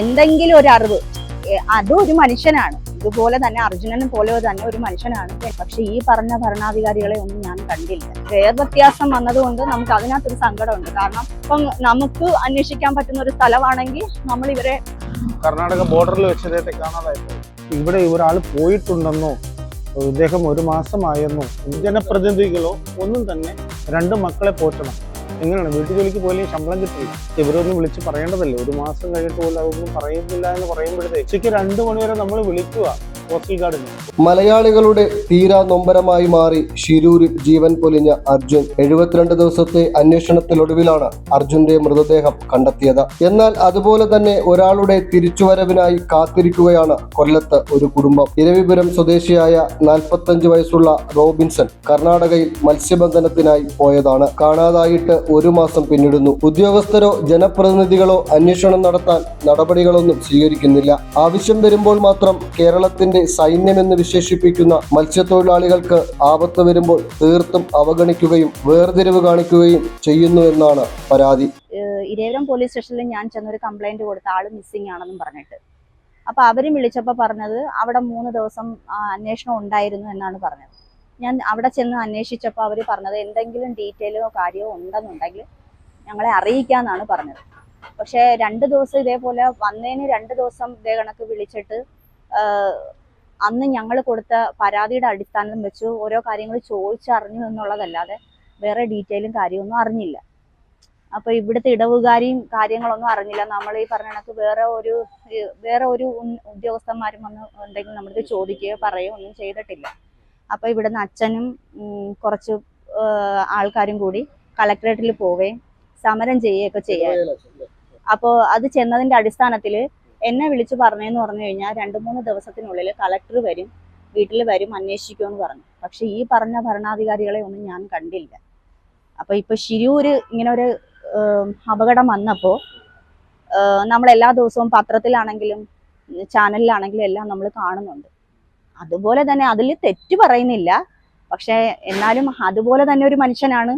എന്തെങ്കിലും ഒരു അറിവ്. അതും ഒരു മനുഷ്യനാണ്. ഇതുപോലെ തന്നെ അർജുനനും പോലെ തന്നെ ഒരു മനുഷ്യനാണ്. പക്ഷെ ഈ പറഞ്ഞ ഭരണാധികാരികളെ ഒന്നും ഞാൻ കണ്ടില്ല. വേർവ്യത്യാസം വന്നതുകൊണ്ട് നമുക്ക് അതിനകത്തൊരു സങ്കടമുണ്ട്. കാരണം ഇപ്പം നമുക്ക് അന്വേഷിക്കാൻ പറ്റുന്ന ഒരു സ്ഥലമാണെങ്കിൽ നമ്മൾ ഇവരെ കർണാടക ബോർഡറിൽ വെച്ച് ഇദ്ദേഹത്തെ കാണാതായിട്ട് ഇവിടെ ഒരാൾ പോയിട്ടുണ്ടെന്നോ ഇദ്ദേഹം ഒരു മാസമായെന്നോ ജനപ്രതിനിധികളോ ഒന്നും തന്നെ രണ്ട് മക്കളെ പോറ്റണം. എങ്ങനെയാണ്? വീട്ടു ജോലിക്ക് പോലും ശമ്പളം കിട്ടില്ല. ഇവരൊന്നും വിളിച്ച് പറയേണ്ടതല്ലേ? ഒരു മാസം കഴിഞ്ഞിട്ട് പോലും അതൊന്നും പറയുന്നില്ല എന്ന് പറയുമ്പോഴത്തേക്ക് ഉച്ചയ്ക്ക് രണ്ട് മണിവരെ നമ്മൾ വിളിക്കുക മലയാളികളുടെ തീരാ നൊമ്പരമായി മാറി ഷിരൂരിൽ ജീവൻ പൊലിഞ്ഞ അർജുൻ എഴുപത്തിരണ്ട് ദിവസത്തെ അന്വേഷണത്തിലൊടുവിലാണ് അർജുന്റെ മൃതദേഹം കണ്ടെത്തിയത്. എന്നാൽ അതുപോലെ തന്നെ ഒരാളുടെ തിരിച്ചുവരവിനായി കാത്തിരിക്കുകയാണ് കൊല്ലത്ത് ഒരു കുടുംബം. ഇരവിപുരം സ്വദേശിയായ നാൽപ്പത്തഞ്ച് വയസ്സുള്ള റോബിൻസൺ കർണാടകയിൽ മത്സ്യബന്ധനത്തിനായി പോയതാണ്. കാണാതായിട്ട് ഒരു മാസം പിന്നിടുന്നു. ഉദ്യോഗസ്ഥരോ ജനപ്രതിനിധികളോ അന്വേഷണം നടത്താൻ നടപടികളൊന്നും സ്വീകരിക്കുന്നില്ല. ആവശ്യം വരുമ്പോൾ മാത്രം കേരളത്തിന്റെ സൈന്യമെന്ന് വിശേഷിപ്പിക്കുന്ന മത്സ്യത്തൊഴിലാളികൾക്ക് ആപത്ത് വരുമ്പോൾ തീർത്തും അവഗണിക്കുകയും വേർതിരിവ് കാണിക്കുകയും ചെയ്യുന്നു എന്നാണ് പരാതി. ഇരേവരം പോലീസ് സ്റ്റേഷനിൽ ഞാൻ ചെന്നൊരു കംപ്ലൈന്റ് കൊടുത്ത ആൾ മിസ്സിംഗ് ആണെന്നും പറഞ്ഞിട്ട്. അപ്പൊ അവരും വിളിച്ചപ്പോൾ പറഞ്ഞത് അവിടെ മൂന്ന് ദിവസം അന്വേഷണം ഉണ്ടായിരുന്നു എന്നാണ് പറഞ്ഞത്. ഞാൻ അവിടെ ചെന്ന് അന്വേഷിച്ചപ്പോൾ അവർ പറഞ്ഞത് എന്തെങ്കിലും ഡീറ്റെയിലോ കാര്യമോ ഉണ്ടെന്നുണ്ടെങ്കിൽ ഞങ്ങളെ അറിയിക്കാന്നാണ് പറഞ്ഞത്. പക്ഷേ രണ്ട് ദിവസം ഇതേപോലെ വന്നതിന് രണ്ട് ദിവസം ഇതേ കണക്ക് വിളിച്ചിട്ട് അന്ന് ഞങ്ങൾ കൊടുത്ത പരാതിയുടെ അടിസ്ഥാനം വെച്ച് ഓരോ കാര്യങ്ങൾ ചോദിച്ചറിഞ്ഞു എന്നുള്ളതല്ലാതെ വേറെ ഡീറ്റെയിലും കാര്യമൊന്നും അറിഞ്ഞില്ല. അപ്പൊ ഇവിടുത്തെ ഇടവുകാരിയും കാര്യങ്ങളൊന്നും അറിഞ്ഞില്ല. നമ്മൾ ഈ പറഞ്ഞ കണക്ക് വേറെ ഒരു വേറെ ഒരു ഉദ്യോഗസ്ഥന്മാരും വന്ന് എന്തെങ്കിലും നമ്മൾക്ക് ചോദിക്കുകയോ പറയുകയോ ഒന്നും ചെയ്തിട്ടില്ല. അപ്പൊ ഇവിടുന്ന് അച്ഛനും കുറച്ച് ആൾക്കാരും കൂടി കളക്ടറേറ്റിൽ പോവേ സമരം ചെയ്യുകയൊക്കെ ചെയ്യാൻ അപ്പോൾ അത് ചെന്നതിന്റെ അടിസ്ഥാനത്തിൽ എന്നെ വിളിച്ചു പറഞ്ഞതെന്ന് പറഞ്ഞു കഴിഞ്ഞാൽ രണ്ട് മൂന്ന് ദിവസത്തിനുള്ളിൽ കളക്ടർ വരും വീട്ടിൽ വരും അന്വേഷിക്കുമെന്ന് പറഞ്ഞു. പക്ഷെ ഈ പറഞ്ഞ ഭരണാധികാരികളെ ഒന്നും ഞാൻ കണ്ടില്ല. അപ്പൊ ഇപ്പൊ ശിരൂര് ഇങ്ങനെ ഒരു അപകടം വന്നപ്പോൾ നമ്മൾ എല്ലാ ദിവസവും പത്രത്തിലാണെങ്കിലും ചാനലിലാണെങ്കിലും എല്ലാം നമ്മൾ കാണുന്നുണ്ട്. അതുപോലെ തന്നെ അതിൽ തെറ്റ് പറയുന്നില്ല. പക്ഷെ എന്നാലും അതുപോലെ തന്നെ ഒരു മനുഷ്യനാണ്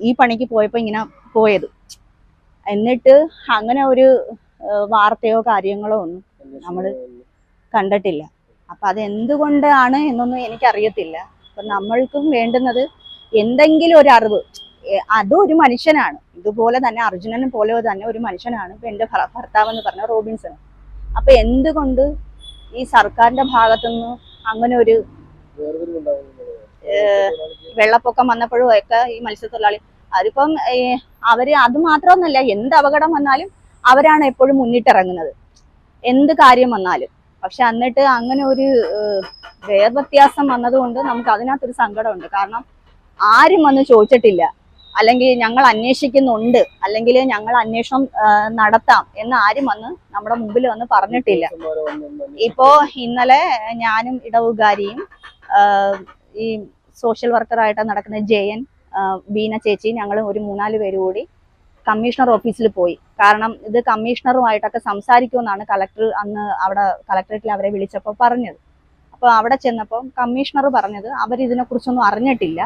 ഈ പണിക്ക് പോയപ്പോൾ ഇങ്ങനെ പോയത്. എന്നിട്ട് അങ്ങനെ ഒരു വാർത്തയോ കാര്യങ്ങളോ ഒന്നും നമ്മൾ കണ്ടിട്ടില്ല. അപ്പൊ അത് എന്തുകൊണ്ടാണ് എന്നൊന്നും എനിക്കറിയത്തില്ല. അപ്പൊ നമ്മൾക്കും വേണ്ടുന്നത് എന്തെങ്കിലും ഒരു അറിവ്. അതും ഒരു മനുഷ്യനാണ്. ഇതുപോലെ തന്നെ അർജുനനും പോലെ തന്നെ ഒരു മനുഷ്യനാണ് ഇപ്പം ഭർ- ഭർത്താവ് എന്ന് പറഞ്ഞ റോബിൻസൺ. അപ്പൊ എന്തുകൊണ്ട് ഈ സർക്കാരിന്റെ ഭാഗത്തുനിന്ന് അങ്ങനെ ഒരു വെള്ളപ്പൊക്കം വന്നപ്പോഴും ഒക്കെ ഈ മത്സ്യത്തൊഴിലാളി അതിപ്പം അവർ അത് മാത്രമൊന്നുമല്ല എന്ത് അപകടം വന്നാലും അവരാണ് എപ്പോഴും മുന്നിട്ടിറങ്ങുന്നത്. എന്ത് കാര്യം വന്നാലും. പക്ഷെ എന്നിട്ട് അങ്ങനെ ഒരു വേർവ്യത്യാസം വന്നതുകൊണ്ട് നമുക്ക് അതിനകത്തൊരു സങ്കടമുണ്ട്. കാരണം ആരും വന്ന് ചോദിച്ചിട്ടില്ല. അല്ലെങ്കിൽ ഞങ്ങൾ അന്വേഷിക്കുന്നുണ്ട് അല്ലെങ്കിൽ ഞങ്ങൾ അന്വേഷണം നടത്താം എന്ന് ആരും വന്ന് നമ്മുടെ മുമ്പിൽ വന്ന് പറഞ്ഞിട്ടില്ല. ഇപ്പോ ഇന്നലെ ഞാനും ഇടവുകാരിയും ഈ സോഷ്യൽ വർക്കറായിട്ട് നടക്കുന്ന ജയൻ ബീന ചേച്ചി ഞങ്ങൾ ഒരു മൂന്നാൽ പേര് കൂടി കമ്മീഷണർ ഓഫീസിൽ പോയി. കാരണം ഇത് കമ്മീഷണറുമായിട്ടൊക്കെ സംസാരിക്കുമെന്നാണ് കളക്ടർ അന്ന് അവിടെ കളക്ടറേറ്റിൽ അവരെ വിളിച്ചപ്പോൾ പറഞ്ഞത്. അപ്പോൾ അവിടെ ചെന്നപ്പോൾ കമ്മീഷണർ പറഞ്ഞത് അവരിതിനെക്കുറിച്ചൊന്നും അറിഞ്ഞിട്ടില്ല.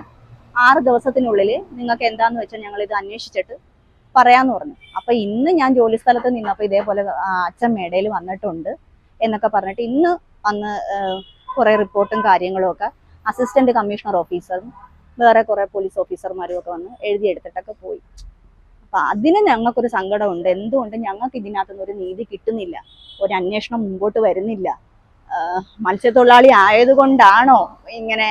ആറ് ദിവസത്തിനുള്ളിൽ നിങ്ങൾക്ക് എന്താന്ന് വെച്ചാൽ ഞങ്ങൾ ഇത് അന്വേഷിച്ചിട്ട് പറയാന്ന് പറഞ്ഞു. അപ്പൊ ഇന്ന് ഞാൻ ജോലി സ്ഥലത്ത് നിന്നപ്പോൾ ഇതേപോലെ അച്ഛൻ മേടയിൽ വന്നിട്ടുണ്ട് എന്നൊക്കെ പറഞ്ഞിട്ട് ഇന്ന് വന്ന് കുറെ റിപ്പോർട്ടും കാര്യങ്ങളും ഒക്കെ അസിസ്റ്റന്റ് കമ്മീഷണർ ഓഫീസറും വേറെ കുറെ പോലീസ് ഓഫീസർമാരും ഒക്കെ വന്ന് എഴുതിയെടുത്തിട്ടൊക്കെ പോയി. അപ്പൊ അതിന് ഞങ്ങൾക്കൊരു സങ്കടമുണ്ട്. എന്തുകൊണ്ട് ഞങ്ങൾക്ക് ഇതിനകത്തുനിന്ന് ഒരു നീതി കിട്ടുന്നില്ല? ഒരു അന്വേഷണം മുമ്പോട്ട് വരുന്നില്ല. മത്സ്യത്തൊഴിലാളി ആയതുകൊണ്ടാണോ ഇങ്ങനെ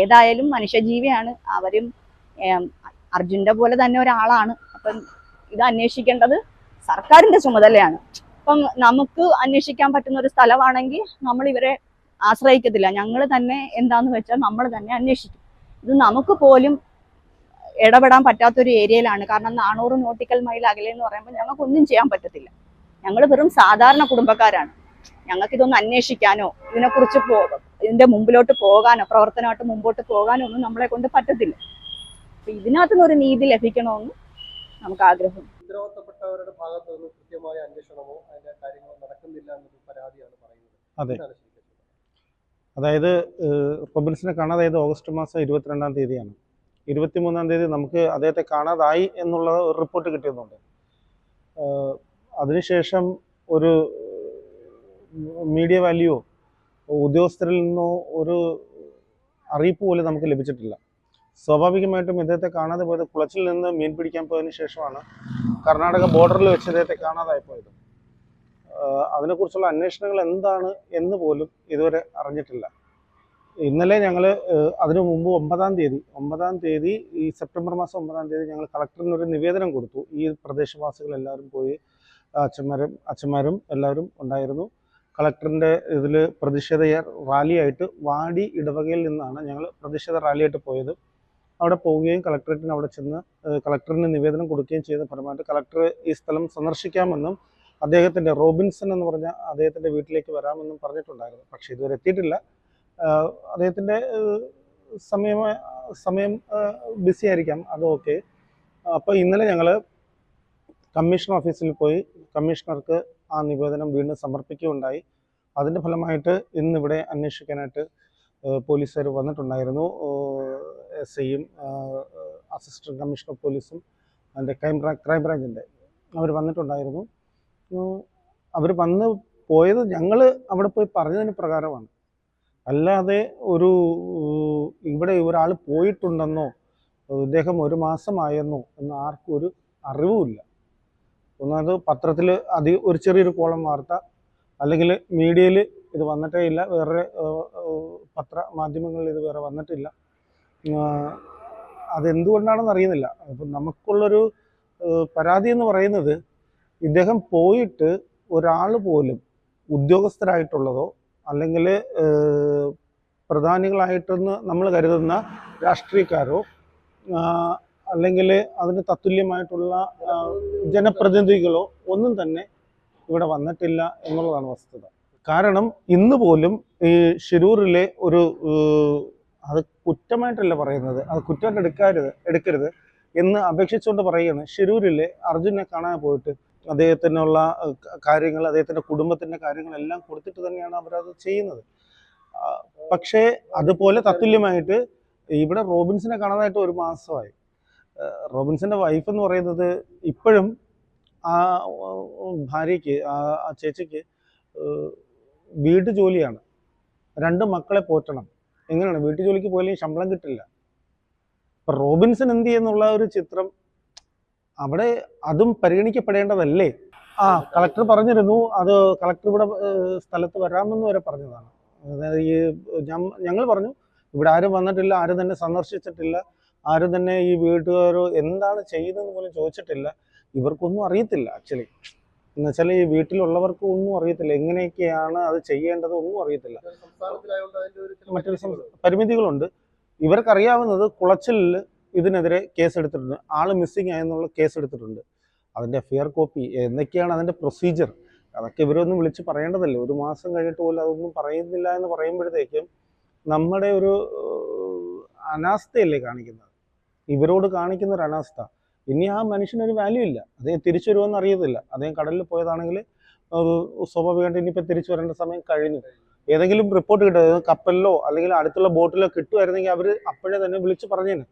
ഏതായാലും മനുഷ്യജീവിയാണ്. അവരും അർജുന്റെ പോലെ തന്നെ ഒരാളാണ്. അപ്പം ഇത് അന്വേഷിക്കേണ്ടത് സർക്കാരിന്റെ ചുമതലയാണ്. അപ്പം നമുക്ക് അന്വേഷിക്കാൻ പറ്റുന്ന ഒരു സ്ഥലമാണെങ്കിൽ നമ്മൾ ഇവരെ ആശ്രയിക്കത്തില്ല. ഞങ്ങൾ തന്നെ എന്താന്ന് വെച്ചാൽ നമ്മൾ തന്നെ അന്വേഷിക്കും. ഇത് നമുക്ക് പോലും ഇടപെടാൻ പറ്റാത്തൊരു ഏരിയയിലാണ്. കാരണം നാനൂറ് നോട്ടിക്കൽ മൈൽ അകലെ എന്ന് പറയുമ്പോൾ ഞങ്ങൾക്കൊന്നും ചെയ്യാൻ പറ്റത്തില്ല. ഞങ്ങൾ വെറും സാധാരണ കുടുംബക്കാരാണ്. ഞങ്ങൾക്ക് ഇതൊന്ന് അന്വേഷിക്കാനോ ഇതിനെക്കുറിച്ച് ഇതിന്റെ മുമ്പിലോട്ട് പോകാനോ പ്രവർത്തനമായിട്ട് മുമ്പോട്ട് പോകാനോ ഒന്നും നമ്മളെ കൊണ്ട് പറ്റത്തില്ല. അപ്പൊ ഇതിനകത്തുനിന്ന് ഒരു നീതി ലഭിക്കണമെന്ന് നമുക്ക് ആഗ്രഹം. ഉത്തരവാദിത്തപ്പെട്ടവരുടെ ഭാഗത്ത് നിന്ന് കൃത്യമായ അന്വേഷണമോ അതിന്റെ കാര്യങ്ങളോ നടക്കുന്നില്ല എന്നൊരു പരാതിയാണ് പറയുന്നത്. അതെ. അതായത് റോബിൻസിനെ കാണാതായത് ഓഗസ്റ്റ് മാസം ഇരുപത്തിരണ്ടാം തീയതിയാണ്. ഇരുപത്തിമൂന്നാം തീയതി നമുക്ക് അദ്ദേഹത്തെ കാണാതായി എന്നുള്ള ഒരു റിപ്പോർട്ട് കിട്ടിയതുണ്ട് അതിനുശേഷം ഒരു മീഡിയ വാല്യൂയോ ഉദ്യോഗസ്ഥരിൽ നിന്നോ ഒരു അറിയിപ്പ് പോലും നമുക്ക് ലഭിച്ചിട്ടില്ല. സ്വാഭാവികമായിട്ടും ഇദ്ദേഹത്തെ കാണാതെ പോയത് കുളച്ചിൽ നിന്ന് മീൻ പിടിക്കാൻ പോയതിനു ശേഷമാണ്. കർണാടക ബോർഡറിൽ വെച്ച് ഇദ്ദേഹത്തെ കാണാതായി പോയത്. അതിനെക്കുറിച്ചുള്ള അന്വേഷണങ്ങൾ എന്താണ് എന്ന് പോലും ഇതുവരെ അറിഞ്ഞിട്ടില്ല. ഇന്നലെ ഞങ്ങൾ അതിനു മുമ്പ് ഒമ്പതാം തീയതി ഒമ്പതാം തീയതി ഈ സെപ്റ്റംബർ മാസം ഒമ്പതാം തീയതി ഞങ്ങൾ കളക്ടറിന് ഒരു നിവേദനം കൊടുത്തു. ഈ പ്രദേശവാസികൾ എല്ലാവരും പോയി അച്ഛന്മാരും അച്ഛന്മാരും എല്ലാവരും ഉണ്ടായിരുന്നു. കളക്ടറിന്റെ ഇതിൽ പ്രതിഷേധ റാലിയായിട്ട് വാടി ഇടവകയിൽ നിന്നാണ് ഞങ്ങൾ പ്രതിഷേധ റാലിയായിട്ട് പോയത്. അവിടെ പോവുകയും കളക്ടറേറ്റിന് അവിടെ ചെന്ന് കളക്ടറിന് നിവേദനം കൊടുക്കുകയും ചെയ്ത ഫലമായിട്ട് കളക്ടർ ഈ സ്ഥലം സന്ദർശിക്കാമെന്നും അദ്ദേഹത്തിന്റെ റോബിൻസൺ എന്ന് പറഞ്ഞ അദ്ദേഹത്തിന്റെ വീട്ടിലേക്ക് വരാമെന്നും പറഞ്ഞിട്ടുണ്ടായിരുന്നു. പക്ഷേ ഇതുവരെ എത്തിയിട്ടില്ല. അദ്ദേഹത്തിന്റെ സമയം സമയം ബിസി ആയിരിക്കാം. അത് ഓക്കെ. അപ്പോൾ ഇന്നലെ ഞങ്ങൾ കമ്മീഷൻ ഓഫീസിൽ പോയി. കമ്മീഷണർക്ക് ആ നിവേദനം വീണ്ടും സമർപ്പിക്കുകയുണ്ടായി. അതിന്റെ ഫലമായിട്ട് ഇന്നിവിടെ അന്വേഷിക്കാനായിട്ട് പോലീസുകാർ വന്നിട്ടുണ്ടായിരുന്നു. എസ് ഐയും അസിസ്റ്റന്റ് കമ്മീഷണർ പോലീസും അതിന്റെ ക്രൈം ബ്രാ ക്രൈം ബ്രാഞ്ചിന്റെ അവർ വന്നിട്ടുണ്ടായിരുന്നു. അവർ വന്ന് പോയത് ഞങ്ങൾ അവിടെ പോയി പറഞ്ഞതിന് പ്രകാരമാണ്. അല്ലാതെ ഒരു ഇവിടെ ഒരാൾ പോയിട്ടുണ്ടെന്നോ ഇദ്ദേഹം ഒരു മാസമായെന്നോ എന്ന് ആർക്കും ഒരു അറിവുമില്ല. ഒന്നത് പത്രത്തിൽ അതി ഒരു ചെറിയൊരു കോളം വാർത്ത അല്ലെങ്കിൽ മീഡിയയിൽ ഇത് വന്നിട്ടേ ഇല്ല വേറെ പത്ര മാധ്യമങ്ങളിൽ ഇത് വേറെ വന്നിട്ടില്ല. അതെന്തുകൊണ്ടാണെന്ന് അറിയുന്നില്ല. അപ്പം നമുക്കുള്ളൊരു പരാതി എന്ന് പറയുന്നത് ഇദ്ദേഹം പോയിട്ട് ഒരാൾ പോലും ഉദ്യോഗസ്ഥരായിട്ടുള്ളതോ അല്ലെങ്കിൽ പ്രധാനികളായിട്ടെന്ന് നമ്മൾ കരുതുന്ന രാഷ്ട്രീയക്കാരോ അല്ലെങ്കിൽ അതിന് തത്തുല്യമായിട്ടുള്ള ജനപ്രതിനിധികളോ ഒന്നും തന്നെ ഇവിടെ വന്നിട്ടില്ല എന്നുള്ളതാണ് വസ്തുത. കാരണം ഇന്ന് പോലും ഈ ഷിരൂറിലെ ഒരു അത് കുറ്റമായിട്ടല്ല പറയുന്നത് അത് കുറ്റമായിട്ട് എടുക്കരുത് എടുക്കരുത് എന്ന് അപേക്ഷിച്ചുകൊണ്ട് പറയുകയാണ്. ഷിരൂരിലെ അർജുനെ കാണാൻ പോയിട്ട് അദ്ദേഹത്തിനുള്ള കാര്യങ്ങൾ അദ്ദേഹത്തിന്റെ കുടുംബത്തിന്റെ കാര്യങ്ങളെല്ലാം കൊടുത്തിട്ട് തന്നെയാണ് അവരത് ചെയ്യുന്നത്. പക്ഷേ അതുപോലെ തത്തുല്യമായിട്ട് ഇവിടെ റോബിൻസിനെ കാണാനായിട്ട് ഒരു മാസമായി. ആ, റോബിൻസിന്റെ വൈഫ് എന്ന് പറയുന്നത് ഇപ്പോഴും ആ ഭാര്യയ്ക്ക് ആ ചേച്ചിക്ക് വീട്ടു ജോലിയാണ്. രണ്ട് മക്കളെ പോറ്റണം. എങ്ങനെയാണ്? വീട്ടു ജോലിക്ക് പോയാലും ശമ്പളം കിട്ടില്ല. ഇപ്പൊ റോബിൻസൺ എന്ത് ചെയ്യുന്നുള്ള ഒരു ചിത്രം അവിടെ അതും പരിഗണിക്കപ്പെടേണ്ടതല്ലേ? ആ കളക്ടർ പറഞ്ഞിരുന്നു. അത് കളക്ടർ ഇവിടെ സ്ഥലത്ത് വരാമെന്ന് വരെ പറഞ്ഞതാണ്. അതായത് ഈ ഞങ്ങൾ പറഞ്ഞു ഇവിടെ ആരും വന്നിട്ടില്ല ആരും തന്നെ സന്ദർശിച്ചിട്ടില്ല. ആരും തന്നെ ഈ വീട്ടുകാരോ എന്താണ് ചെയ്യുന്നതെന്ന് പോലും ചോദിച്ചിട്ടില്ല. ഇവർക്കൊന്നും അറിയത്തില്ല ആക്ച്വലി എന്നുവെച്ചാൽ ഈ വീട്ടിലുള്ളവർക്ക് ഒന്നും അറിയത്തില്ല. എങ്ങനെയൊക്കെയാണ് അത് ചെയ്യേണ്ടത് ഒന്നും അറിയത്തില്ല. മറ്റൊരു പരിമിതികളുണ്ട്. ഇവർക്കറിയാവുന്നത് കുളച്ചിലിൽ ഇതിനെതിരെ കേസ് എടുത്തിട്ടുണ്ട് ആൾ മിസ്സിങ് ആയെന്നുള്ള കേസ് എടുത്തിട്ടുണ്ട് അതിന്റെ എഫ് കോപ്പി എന്തൊക്കെയാണ് അതിന്റെ പ്രൊസീജിയർ അതൊക്കെ ഇവരൊന്നും വിളിച്ച് പറയേണ്ടതല്ലേ? ഒരു മാസം കഴിഞ്ഞിട്ട് പോലും അതൊന്നും പറയുന്നില്ല എന്ന് പറയുമ്പോഴത്തേക്കും നമ്മുടെ ഒരു അനാസ്ഥയല്ലേ കാണിക്കുന്നത്. ഇവരോട് കാണിക്കുന്ന ഒരു അനാസ്ഥ. ഇനി ആ മനുഷ്യനൊരു വാല്യൂ ഇല്ല. അദ്ദേഹം തിരിച്ചു വരുമെന്ന് അറിയത്തില്ല. അദ്ദേഹം കടലിൽ പോയതാണെങ്കിൽ സ്വാഭാവികമായിട്ട് ഇനിയിപ്പോൾ തിരിച്ചു വരേണ്ട സമയം കഴിഞ്ഞു. ഏതെങ്കിലും റിപ്പോർട്ട് കിട്ടുക കപ്പലിലോ അല്ലെങ്കിൽ അടുത്തുള്ള ബോട്ടിലോ കിട്ടുമായിരുന്നെങ്കിൽ അവർ അപ്പോഴേ തന്നെ വിളിച്ച് പറഞ്ഞേനെ.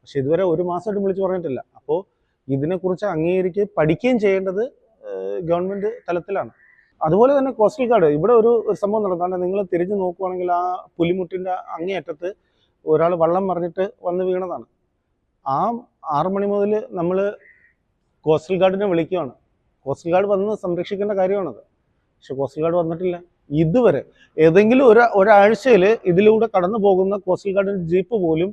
പക്ഷെ ഇതുവരെ ഒരു മാസമായിട്ട് വിളിച്ച് പറഞ്ഞിട്ടില്ല. അപ്പോൾ ഇതിനെക്കുറിച്ച് അംഗീകരിക്കുകയും പഠിക്കുകയും ചെയ്യേണ്ടത് ഗവൺമെന്റ് തലത്തിലാണ്. അതുപോലെ തന്നെ കോസ്റ്റൽ ഗാർഡ് ഇവിടെ ഒരു സംഭവം നടക്കാണ്ട് നിങ്ങൾ തിരിഞ്ഞു നോക്കുവാണെങ്കിൽ ആ പുലിമുട്ടിന്റെ അങ്ങേയറ്റത്ത് ഒരാൾ വള്ളം മറിഞ്ഞിട്ട് വന്ന് വീണതാണ്. ആ ആറ് മണി മുതൽ നമ്മൾ കോസ്റ്റൽ ഗാർഡിനെ വിളിക്കുകയാണ് കോസ്റ്റൽ ഗാർഡ് വന്ന് സംരക്ഷിക്കേണ്ട കാര്യമാണത്. പക്ഷെ കോസ്റ്റൽ ഗാർഡ് വന്നിട്ടില്ല. ഇതുവരെ ഏതെങ്കിലും ഒരു ഒരാഴ്ചയിൽ ഇതിലൂടെ കടന്നു പോകുന്ന കോസ്റ്റൽ ഗാർഡിന്റെ ജീപ്പ് പോലും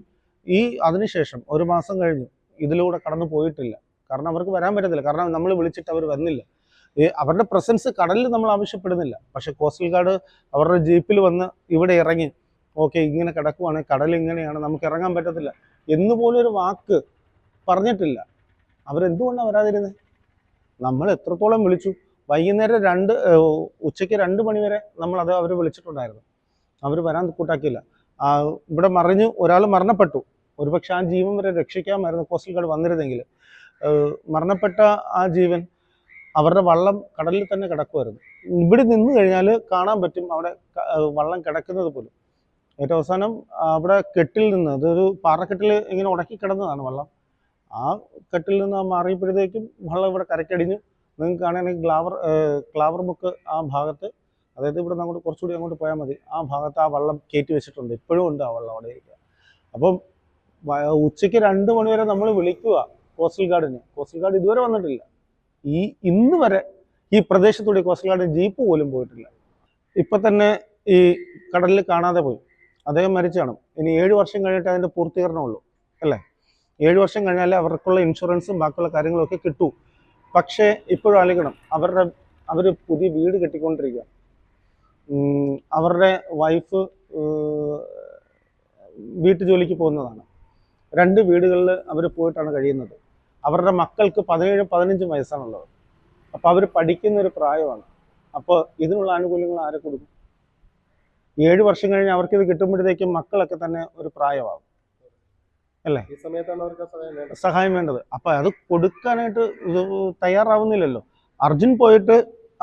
ഈ അതിനുശേഷം ഒരു മാസം കഴിഞ്ഞു ഇതിലൂടെ കടന്നു പോയിട്ടില്ല. കാരണം അവർക്ക് വരാൻ പറ്റത്തില്ല. കാരണം നമ്മൾ വിളിച്ചിട്ട് അവർ വന്നില്ല. അവരുടെ പ്രസൻസ് കടലിൽ നമ്മൾ ആവശ്യപ്പെടുന്നില്ല. പക്ഷെ കോസ്റ്റൽ ഗാർഡ് അവരുടെ ജീപ്പിൽ വന്ന് ഇവിടെ ഇറങ്ങി ഓക്കെ ഇങ്ങനെ കിടക്കുവാണെങ്കിൽ കടൽ ഇങ്ങനെയാണ്. നമുക്ക് ഇറങ്ങാൻ പറ്റത്തില്ല. എന്ന് പോലും ഒരു വാക്ക് പറഞ്ഞിട്ടില്ല. അവരെന്തുകൊണ്ടാണ് വരാതിരുന്നത് നമ്മൾ എത്രത്തോളം വിളിച്ചു? വൈകുന്നേരം രണ്ട് ഉച്ചയ്ക്ക് രണ്ട് മണി വരെ നമ്മൾ അത് അവർ വിളിച്ചിട്ടുണ്ടായിരുന്നു. അവർ വരാൻ കൂട്ടാക്കിയില്ല. ഇവിടെ മറിഞ്ഞു ഒരാൾ മരണപ്പെട്ടു. ഒരുപക്ഷെ ആ ജീവൻ വരെ രക്ഷിക്കാമായിരുന്നു കോസ്റ്റൽ ഗാർഡ് വന്നിരുന്നെങ്കിൽ മരണപ്പെട്ട ആ ജീവൻ അവരുടെ വള്ളം കടലിൽ തന്നെ കിടക്കുമായിരുന്നു. ഇവിടെ നിന്ന് കഴിഞ്ഞാൽ കാണാൻ പറ്റും അവിടെ വള്ളം കിടക്കുന്നത് പോലും. ഏറ്റവും അവസാനം അവിടെ കെട്ടിൽ നിന്ന് അതൊരു പാറക്കെട്ടിൽ ഇങ്ങനെ ഉടക്കി കിടന്നതാണ് വള്ളം. ആ കെട്ടിൽ നിന്ന് ആ മാറിയപ്പോഴത്തേക്കും വള്ളം ഇവിടെ കരക്കടിഞ്ഞ് നിങ്ങൾക്ക് കാണുകയാണെങ്കിൽ ഗ്ലാവർ ക്ലാവർ മുക്ക് ആ ഭാഗത്ത് അതായത് ഇവിടെ അങ്ങോട്ട് കുറച്ചുകൂടി അങ്ങോട്ട് പോയാൽ മതി. ആ ഭാഗത്ത് ആ വള്ളം കയറ്റി വെച്ചിട്ടുണ്ട്. ഇപ്പോഴും ഉണ്ട് ആ വള്ളം അവിടെ ഇരിക്കുക. അപ്പം ഉച്ചയ്ക്ക് രണ്ട് മണിവരെ നമ്മൾ വിളിക്കുക കോസ്റ്റൽ ഗാർഡിന്. കോസ്റ്റൽ ഗാർഡ് ഇതുവരെ വന്നിട്ടില്ല. ഈ ഇന്ന് വരെ ഈ പ്രദേശത്തൂടെ കോസ്റ്റൽ ഗാർഡ് ജീപ്പ് പോലും പോയിട്ടില്ല. ഇപ്പം തന്നെ ഈ കടലിൽ കാണാതെ പോയി. അദ്ദേഹം മരിച്ചു കാണും ഇനി ഏഴ് വർഷം കഴിഞ്ഞിട്ട് അതിന്റെ പൂർത്തീകരണമുള്ളൂ അല്ലേ? ഏഴ് വർഷം കഴിഞ്ഞാൽ അവർക്കുള്ള ഇൻഷുറൻസും ബാക്കിയുള്ള കാര്യങ്ങളൊക്കെ കിട്ടൂ. പക്ഷേ ഇപ്പോഴും ആലോചിക്കണം അവരുടെ അവർ പുതിയ വീട് കെട്ടിക്കൊണ്ടിരിക്കുക. അവരുടെ വൈഫ് വീട്ടു ജോലിക്ക് പോകുന്നതാണ്. രണ്ട് വീടുകളിൽ അവർ പോയിട്ടാണ് കഴിയുന്നത്. അവരുടെ മക്കൾക്ക് പതിനേഴ് പതിനഞ്ചും വയസ്സാണുള്ളത്. അപ്പോൾ അവർ പഠിക്കുന്ന ഒരു പ്രായമാണ്. അപ്പോൾ ഇതിനുള്ള ആനുകൂല്യങ്ങൾ ആരെ കൊടുക്കും? ഏഴ് വർഷം കഴിഞ്ഞ് അവർക്ക് ഇത് കിട്ടുമ്പോഴത്തേക്കും മക്കളൊക്കെ തന്നെ ഒരു പ്രായമാകും. ഈ സമയത്താണ് അവർക്ക് സഹായം വേണ്ടത്. അപ്പൊ വേണ്ടത്. അപ്പം അത് കൊടുക്കാനായിട്ട് ഇത് തയ്യാറാവുന്നില്ലല്ലോ. അർജുൻ പോയിട്ട്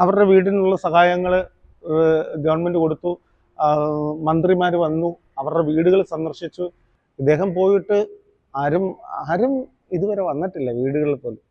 അവരുടെ വീടിനുള്ള സഹായങ്ങൾ ഗവൺമെന്റ് കൊടുത്തു. മന്ത്രിമാർ വന്നു അവരുടെ വീടുകൾ സന്ദർശിച്ചു. ഇദ്ദേഹം പോയിട്ട് ആരും ആരും ഇതുവരെ വന്നിട്ടില്ല വീടുകളിൽ പോലും.